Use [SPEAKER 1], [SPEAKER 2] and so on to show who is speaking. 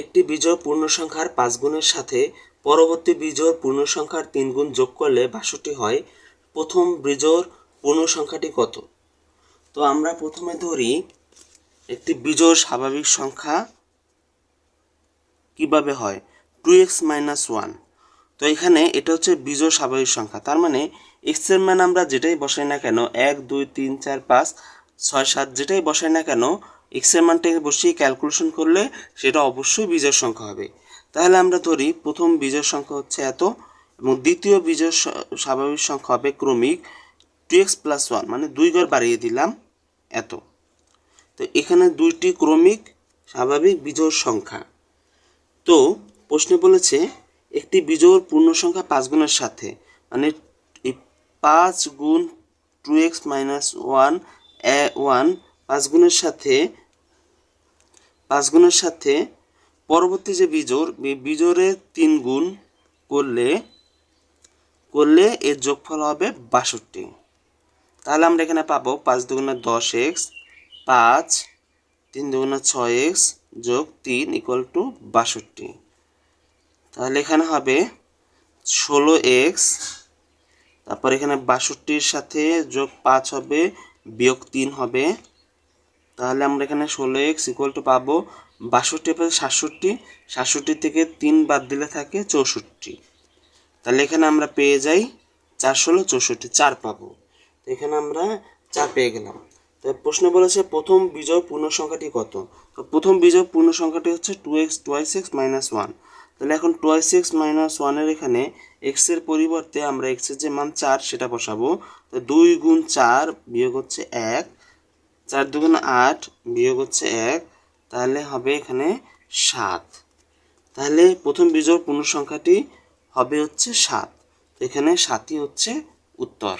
[SPEAKER 1] একটি বিজোড় পূর্ণ সংখ্যার পাঁচ গুণের সাথে পরবর্তী বিজোড় পূর্ণ সংখ্যার তিন গুণ যোগ করলে বাষট্টি হয়। প্রথম বিজোড় পূর্ণ সংখ্যাটি কত? তো আমরা প্রথমে ধরি একটি বিজোড় স্বাভাবিক সংখ্যা কীভাবে হয়? Two x minus one. তো এখানে এটা হচ্ছে বিজোড় স্বাভাবিক সংখ্যা। তার মানে এক্সের মান আমরা যেটাই বসাই না কেন, এক, দুই, তিন, চার, পাঁচ, ছয়, সাত, যেটাই বসাই না কেন এক্সের মানটাকে বসিয়ে ক্যালকুলেশন করলে সেটা অবশ্যই বিজোড় সংখ্যা হবে। তাহলে আমরা ধরি প্রথম বিজোড় সংখ্যা হচ্ছে এত এবং দ্বিতীয় বিজয় স্বাভাবিক সংখ্যা হবে ক্রমিক টু এক্স প্লাস ওয়ান মানে দুই ঘর বাড়িয়ে দিলাম এত। তো এখানে দুইটি ক্রমিক স্বাভাবিক বিজোড় সংখ্যা। তো প্রশ্নে বলেছে একটি বিজোড় পূর্ণ সংখ্যা পাঁচ গুণের সাথে মানে পাঁচ গুণ two x minus one one পাঁচ গুণের সাথে পাঁচ গুণের সাথে পরবর্তী যে বিজোড় এই বিজোড়ের তিন গুণ করলে করলে এর যোগফল হবে বাষট্টি। তাহলে আমরা এখানে পাবো পাঁচ দুগুণে দশ এক্স, পাঁচ তিন দুগুণে ছয় এক্স যোগ তিন ইকুয়াল টু বাষট্টি। তাহলে এখানে হবে ষোলো এক্স, তারপর এখানে বাষট্টির সাথে যোগ পাঁচ হবে, বিয়োগ তিন হবে তাহলে আমরা এখানে ষোলো এক্স ইকুয়াল টু পাবো বাষট্টি পাশে সাতষট্টি সাতষট্টি থেকে তিন বাদ দিলে থাকে চৌষট্টি। তাহলে এখানে আমরা পেয়ে যাই চার ষোলো, চৌষট্টি, চার পাবো। তো এখানে আমরা চার পেয়ে গেলাম। তো প্রশ্ন বলেছে প্রথম বিজয় পূর্ণ সংখ্যাটি কত? তো প্রথম বিজয় পূর্ণ সংখ্যাটি হচ্ছে two x twice x minus one তাহলে এখন টোয়াইস এক্স মাইনাস ওয়ানের এখানে এক্সের পরিবর্তে আমরা এক্সের যে মান চার সেটা বসাবো। তো দুই গুণ চার বিয়োগ হচ্ছে এক। চার দুগুণ আট বিয়োগ হচ্ছে এক, তাহলে হবে এখানে সাত। তাহলে প্রথম বিজোড় পূর্ণ সংখ্যাটি হবে হচ্ছে সাত। এখানে সাতই হচ্ছে উত্তর।